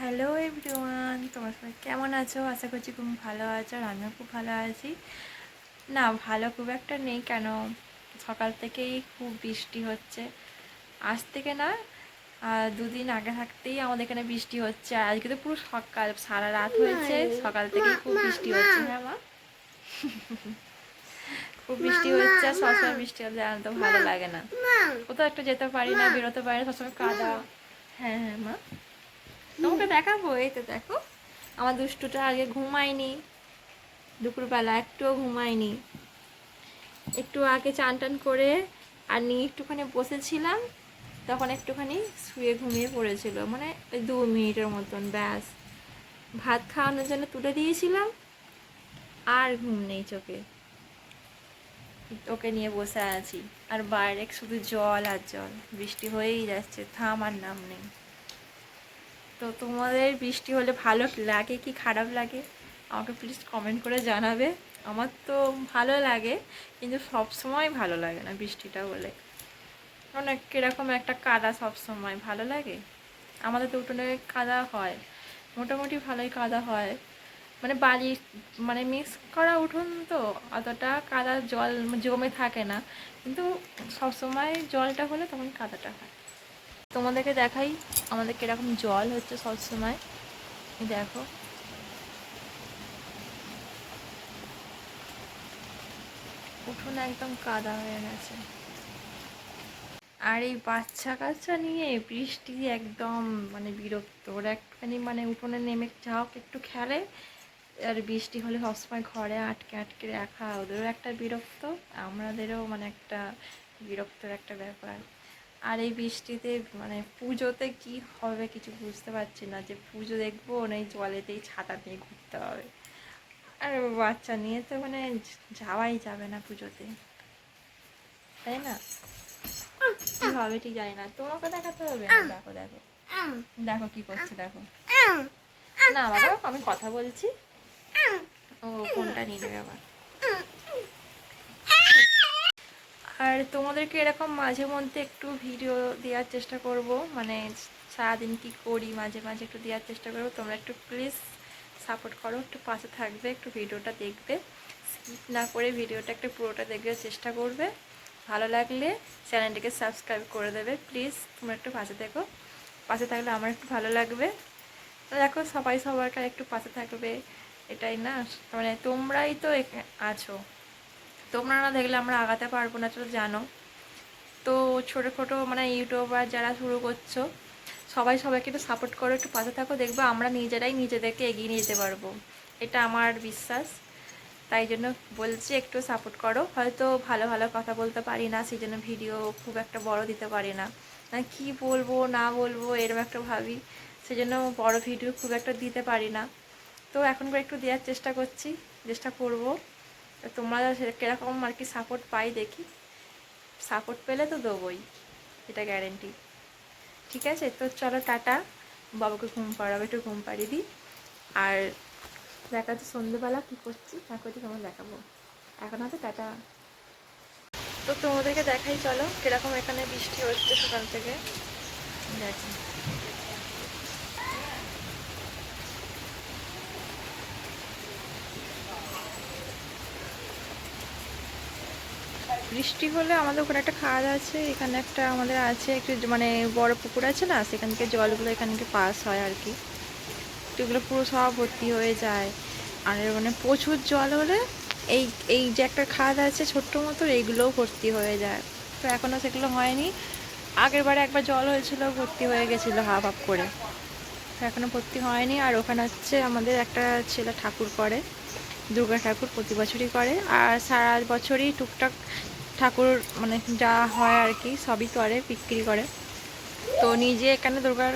Hello everyone তোমার সবাই কেমন আছো? আশা করছি খুব ভালো আছো আর আমিও খুব ভালো আছি। না ভালো খুব একটা নেই কেন সকাল থেকেই খুব বৃষ্টি হচ্ছে। আজ থেকে না দুদিন আগে থাকতেই আমাদের এখানে বৃষ্টি হচ্ছে। আর আজকে তো পুরো সকাল সারা রাত হয়েছে। সকাল থেকেই খুব বৃষ্টি হচ্ছে হ্যাঁ মা। খুব বৃষ্টি হচ্ছে আর সবসময় বৃষ্টি হলে আর তো ভালো লাগে না। কোথাও একটু যেতে পারি না বেরোতে পারি না সবসময় কাদা। হ্যাঁ হ্যাঁ মা। তোমাকে দেখাবো, এই তো দেখো। আমার দুষ্টুটা আগে ঘুমায়নি, দুপুরবেলা একটুও ঘুমায়নি। একটু আগে চান টান করে আর নিয়ে একটুখানি বসেছিলাম, তখন একটুখানি শুয়ে ঘুমিয়ে পড়েছিল মানে ওই দু মিনিটের মতন, ব্যাস। ভাত খাওয়ানোর জন্য তুলে দিয়েছিলাম, আর ঘুম নেই চোখে। ওকে নিয়ে বসে আছি, আর বাইরে শুধু জল আর জল, বৃষ্টি হয়েই যাচ্ছে, থাম আর নাম নেই। তো তোমাদের বৃষ্টি হলে ভালো লাগে কি খারাপ লাগে? আমাকে প্লিজ কমেন্ট করে জানাবে। আমার তো ভালো লাগে, কিন্তু সব সময় ভালো লাগে না বৃষ্টিটা হলে। অনেক কীরকম একটা কাদা সব সময় ভালো লাগে? আমাদের তো উঠোনে কাদা হয়, মোটামুটি ভালোই কাদা হয়। মানে বালি মানে মিক্স করা উঠোন তো, অতটা কাদা জল জমে থাকে না। কিন্তু সবসময় জলটা হলে তখন কাদাটা হয়। তোমাদেরকে দেখাই আমাদের কীরকম জল হচ্ছে সবসময় দেখো। উঠোন একদম কাদা হয়ে গেছে। আর এই বাচ্চা কাচ্চা নিয়ে বৃষ্টি একদম মানে বিরক্ত। ওরা একটুখানি মানে উঠোনে নেমে যাও, একটু খেলে, আর বৃষ্টি হলে সবসময় ঘরে আটকে আটকে রাখা। ওদেরও একটা বিরক্ত, আমাদেরও মানে একটা বিরক্তর একটা ব্যাপার। আর এই বৃষ্টিতে মানে পুজোতে কি হবে কিছু বুঝতে পারছি না যে পুজো দেখব না এই জলেতেই ছাতা নিয়ে ঘুরতে হবে। আর বাচ্চা নিয়ে তো মানে যাওয়াই যাবে না পুজোতে। তাই না? কি হবে ঠিক জানি না। তোমাকে দেখাতে হবে? দেখো দেখো। দেখো কি করছে দেখো। না বাবা আমি কথা বলছি। ও ফোনটা নিয়ে নেবে আবার। আর তোমাদেরকে এরকম মাঝে মধ্যে একটু ভিডিও দেওয়ার চেষ্টা করব। মানে সারাদিন কি করি, মাঝে মাঝে একটু দেওয়ার চেষ্টা করব। তোমরা একটু প্লিজ সাপোর্ট করো, একটু পাশে থাকবে, একটু ভিডিওটা দেখবে। স্কিপ না করে ভিডিওটা একটু পুরোটা দেখবে চেষ্টা করবে। ভালো লাগলে চ্যানেলটিকে সাবস্ক্রাইব করে দেবে। প্লিজ তোমরা একটু পাশে থেকো। পাশে থাকলে আমার একটু ভালো লাগবে। দেখো, সবাই সবার একটু পাশে থাকবে। এটাই না? মানে তোমরাই তো আছো। তোমরা না দেখলে আমরা আগাতে পারব না তো জানো। তো ছোটো ছোটো মানে ইউটিউবার যারা শুরু করছ, সবাই সবাইকে একটু সাপোর্ট করো, একটু পাশে থাকো, দেখব আমরা নিজেরাই নিজেদেরকে এগিয়ে নিয়ে যেতে পারব। এটা আমার বিশ্বাস। তাই জন্য বলছি একটু সাপোর্ট করো। হয়তো ভালো ভালো কথা বলতে পারি না সেই জন্য ভিডিও খুব একটা বড় দিতে পারি না। না, কি বলব, না বলব এরকম একটা ভাবি। সেই জন্য বড় ভিডিও খুব একটা দিতে পারি না। তো এখন করে একটু দেওয়ার চেষ্টা করছি, চেষ্টা করব। তোমরা কীরকম আর কি সাপোর্ট পাই দেখি। সাপোর্ট পেলে তো দেবোই, এটা গ্যারেন্টি ঠিক আছে, তো চলো টাটা। বাবাকে ঘুম পাড়াবো, একটু ঘুম পাড়িয়ে দিই। আর দেখা যাচ্ছে সন্ধ্যেবেলা কী করছি না করছি তোমার দেখাবো। এখন হয়তো টাটা। তো তোমাদেরকে দেখাই, চলো, কীরকম এখানে বৃষ্টি হচ্ছে সকাল থেকে। দেখো। বৃষ্টি হলে আমাদের ওখানে একটা খাদ আছে, এখানে একটা আমাদের আছে একটু মানে বড় পুকুর আছে না, সেখান থেকে জলগুলো এখান থেকে পাস হয় আর কি। তো এগুলো পুরো সব ভর্তি হয়ে যায়। আর মানে প্রচুর জল হলে এই এই যে একটা খাদ আছে ছোট্ট মতো এইগুলোও ভর্তি হয়ে যায়। তো এখনও সেগুলো হয়নি। আগের বারে একবার জল হয়েছিল, ভর্তি হয়ে গেছিল হাফ হাফ করে। এখনও ভর্তি হয়নি। আর ওখানে হচ্ছে আমাদের একটা ছেলে ঠাকুর করে, দুর্গা ঠাকুর প্রতি বছরই করে। আর সারা বছরই টুকটাক ঠাকুর মানে যা হয় আর কি, সবই করে, বিক্রি করে। তো নিজে এখানে দুর্গার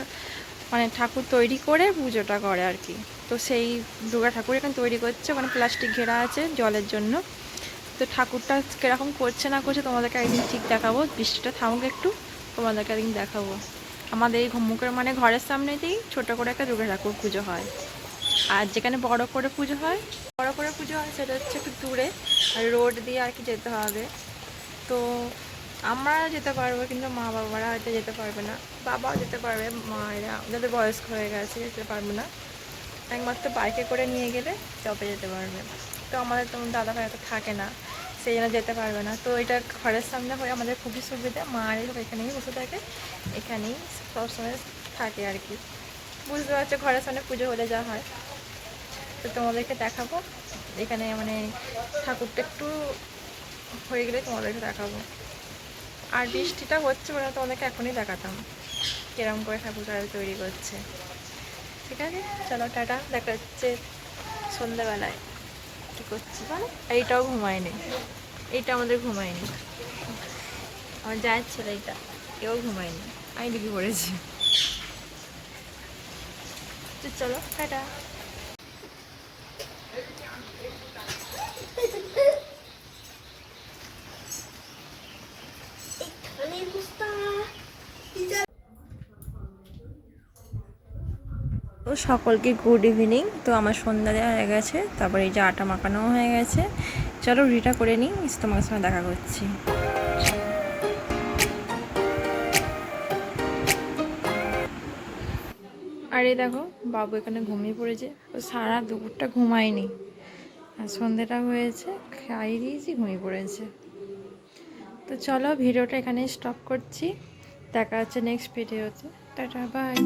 মানে ঠাকুর তৈরি করে পুজোটা করে আর কি। তো সেই দুর্গা ঠাকুর এখানে তৈরি করছে মানে প্লাস্টিক ঘেরা আছে জলের জন্য। তো ঠাকুরটা কীরকম করছে না করছে তোমাদেরকে একদিন ঠিক দেখাবো, বৃষ্টিটা থামুক একটু, তোমাদেরকে একদিন দেখাবো। আমাদের এই মুখের মানে ঘরের সামনেতেই ছোট করে একটা দুর্গা ঠাকুর পুজো হয়। আর যেখানে বড় করে পুজো হয়, বড় করে পুজো হয় সেটা হচ্ছে একটু দূরে, আর রোড দিয়ে আর কি যেতে হবে। তো আমরা যেতে পারব, কিন্তু মা বাবারা হয়তো যেতে পারবে না। বাবাও যেতে পারবে, মায়েরা যাদের বয়স্ক হয়ে গেছে যেতে পারবে না। একমাত্র বাইকে করে নিয়ে গেলে তবে যেতে পারবে। তো আমাদের তো দাদা ভাই তো থাকে না, সেই জন্য যেতে পারবে না। তো এটা ঘরের সামনে হয়ে আমাদের খুবই সুবিধা মা আর এখানেই বসে থাকে, এখানেই সবসময় থাকে আর কি। বুঝতে পারছ, ঘরের সামনে পুজো হলে যা হয়। তো তোমাদেরকে দেখাবো, এখানে মানে ঠাকুরটা একটু হয়ে গেলে তোমাদেরকে দেখাবো। আর বৃষ্টিটা হচ্ছে বলে তোমাদেরকে এখনই দেখাতাম। কিরম করে ঠাকুর কারা তৈরি করছে। ঠিক আছে? চলো, টাটা। দেখা যাচ্ছে সন্ধ্যাবেলায়। কী করছি বলো? এইটাও ঘুমায়নি। এইটা আমাদের ঘুমায়নি। আমার যায়ের ছেলে এইটা। কেউ ঘুমায়নি। আমি ঢুকে পড়েছি। চলো, টাটা। তো সকলকে গুড ইভিনিং তো আমার সন্ধ্যা দেওয়া হয়ে গেছে, তারপর এই যে আটা মাখানোও হয়ে গেছে। চলো রুটিটা করে নিই তোমার সঙ্গে দেখা করছি। আরে দেখো, বাবু এখানে ঘুমিয়ে পড়েছে। ও সারা দুপুরটা ঘুমায়নি। আর সন্ধ্যেটা হয়েছে খাই দিয়েছি, ঘুমিয়ে পড়েছে। তো চলো ভিডিওটা এখানে স্টপ করছি। দেখা হচ্ছে নেক্সট ভিডিওতে টাটা বাই